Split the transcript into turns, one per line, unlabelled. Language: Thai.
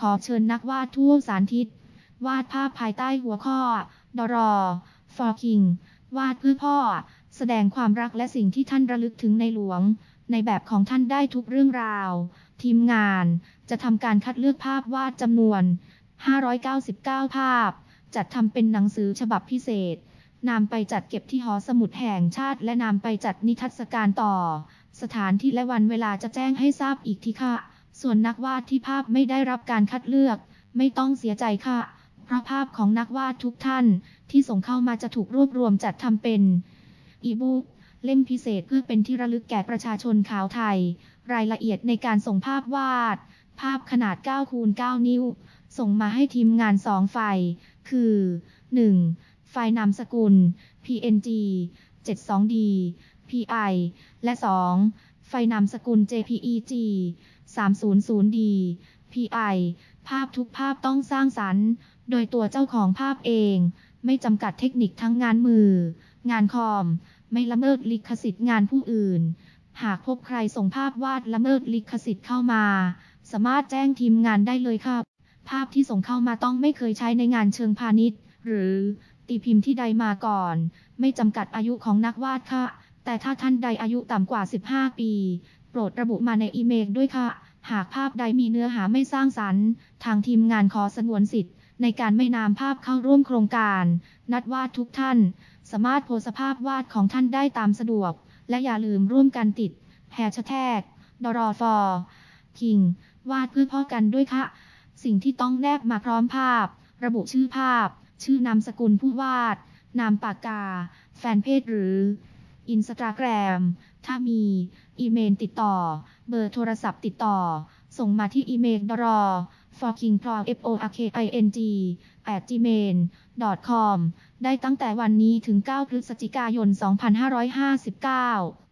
ขอเชิญนักวาดทั่วสารทิศ วาดภาพภายใต้หัวข้อ ดรอ for king วาดเพื่อพ่อ แสดงความรักและสิ่งที่ท่านระลึกถึงในหลวง ในแบบของท่านได้ทุกเรื่องราว ทีมงานจะทำการคัดเลือกภาพวาดจำนวน 599 ภาพ จัดทำเป็นหนังสือฉบับพิเศษนำไปจัดเก็บที่หอสมุดแห่งชาติ และนำไปจัดนิทรรศการต่อ สถานที่และวันเวลาจะแจ้งให้ทราบอีกทีค่ะ ส่วนนักวาดที่ภาพไม่ได้รับการคัดเลือก ไม่ต้องเสียใจค่ะ เพราะภาพของนักวาดทุกท่าน ที่ส่งเข้ามาจะถูกรวบรวมจัดทำเป็นอีบุ๊กเล่มพิเศษเพื่อเป็นที่ระลึกแก่ประชาชนขาวไทย รายละเอียดในการส่งภาพวาด ภาพขนาด9คูณ9นิ้ว ส่งมาให้ทีมงาน2ไฟล์คือ 1. ไฟล์นามสกุล PNG 72D PI และ 2. ไฟล์นามสกุล JPEG 300D PI ภาพทุกภาพต้องสร้างสรรค์ โดยตัวเจ้าของภาพเอง ไม่จำกัดเทคนิคทั้งงานมือ งานคอม ไม่ละเมิดลิขสิทธิ์งานผู้อื่น หากพบใครส่งภาพวาดละเมิดลิขสิทธิ์เข้ามา สามารถแจ้งทีมงานได้เลยครับ ภาพที่ส่งเข้ามาต้องไม่เคยใช้ในงานเชิงพาณิชย์ หรือตีพิมพ์ที่ใดมาก่อน ไม่จำกัดอายุของนักวาดค่ะ แต่ถ้าท่านใดอายุต่ำกว่า 15 ปี โปรดระบุมาในอีเมลด้วยค่ะ หากภาพใดมีเนื้อหาไม่สร้างสรรค์ ทางทีมงานขอสงวนสิทธิ์ ในการไม่นำภาพเข้าร่วมโครงการ นัดวาดทุกท่าน สามารถโพสภาพวาดของท่านได้ตามสะดวก และอย่าลืมร่วมกันติดแฮชแท็กดรอฟอร์คิงวาดเพื่อพ่อกันด้วยค่ะ สิ่งที่ต้องแนบมาพร้อมภาพ ระบุชื่อภาพ ชื่อนามสกุลผู้วาด นามปากกา แฟนเพจหรือ อินสตาแกรม ถ้ามี อีเมลติดต่อ เบอร์โทรศัพท์ติดต่อ ส่งมาที่อีเมลดรอ for king p r o f o r k i n g at gmail com ได้ตั้งแต่วันนี้ถึง 9 พฤศจิกายน 2559